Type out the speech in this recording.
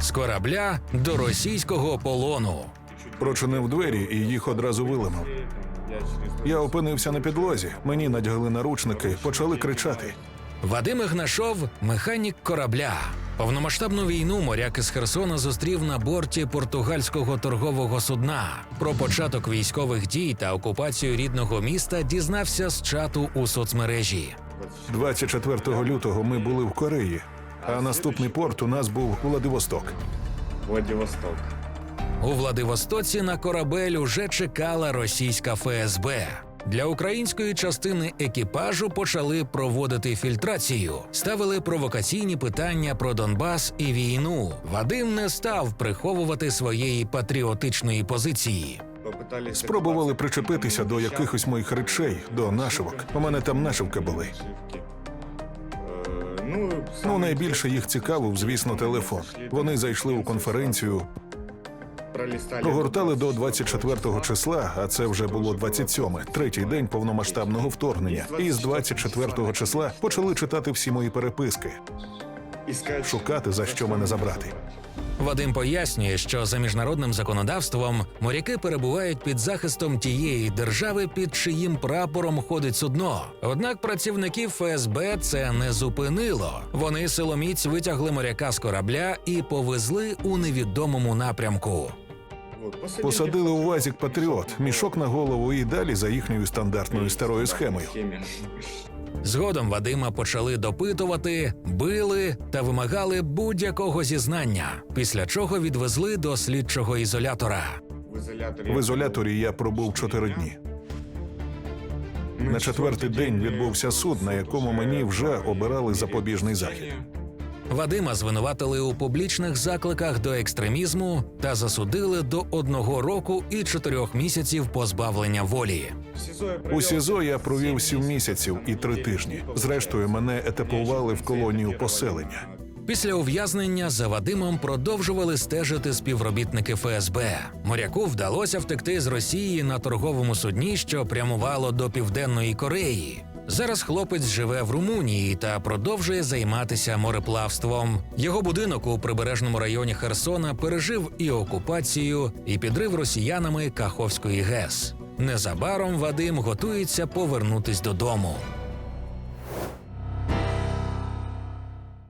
з корабля до російського полону. Прочинив двері і їх одразу виламав. Я опинився на підлозі. Мені надягли наручники, почали кричати. Вадим Ігнашов – механік корабля. Повномасштабну війну моряк із Херсона зустрів на борті португальського торгового судна. Про початок військових дій та окупацію рідного міста дізнався з чату у соцмережі. 24 лютого ми були в Кореї, а наступний порт у нас був Владивосток. Владивосток. У Владивостоці на корабель уже чекала російська ФСБ. Для української частини екіпажу почали проводити фільтрацію, ставили провокаційні питання про Донбас і війну. Вадим не став приховувати своєї патріотичної позиції. Спробували причепитися до якихось моїх речей, до нашивок. У мене там нашивки були. Ну, найбільше їх цікавив, звісно, телефон. Вони зайшли у конференцію, прогортали до 24 числа, а це вже було 27, третій день повномасштабного вторгнення. І з 24 числа почали читати всі мої переписки, шукати за що мене забрати. Вадим пояснює, що за міжнародним законодавством моряки перебувають під захистом тієї держави, під чиїм прапором ходить судно. Однак працівників ФСБ це не зупинило. Вони силоміць витягли моряка з корабля і повезли у невідомому напрямку. Посадили у вазік Патріот, мішок на голову і далі за їхньою стандартною старою схемою. Згодом Вадима почали допитувати, били та вимагали будь-якого зізнання, після чого відвезли до слідчого ізолятора. В ізоляторі я пробув чотири дні. На четвертий день відбувся суд, на якому мені вже обирали запобіжний захід. Вадима звинуватили у публічних закликах до екстремізму та засудили до одного року і чотирьох місяців позбавлення волі. У СІЗО я провів сім місяців і три тижні. Зрештою, мене етапували в колонію поселення. Після ув'язнення за Вадимом продовжували стежити співробітники ФСБ. Моряку вдалося втекти з Росії на торговому судні, що прямувало до Південної Кореї. Зараз хлопець живе в Румунії та продовжує займатися мореплавством. Його будинок у прибережному районі Херсона пережив і окупацію, і підрив росіянами Каховської ГЕС. Незабаром Вадим готується повернутись додому.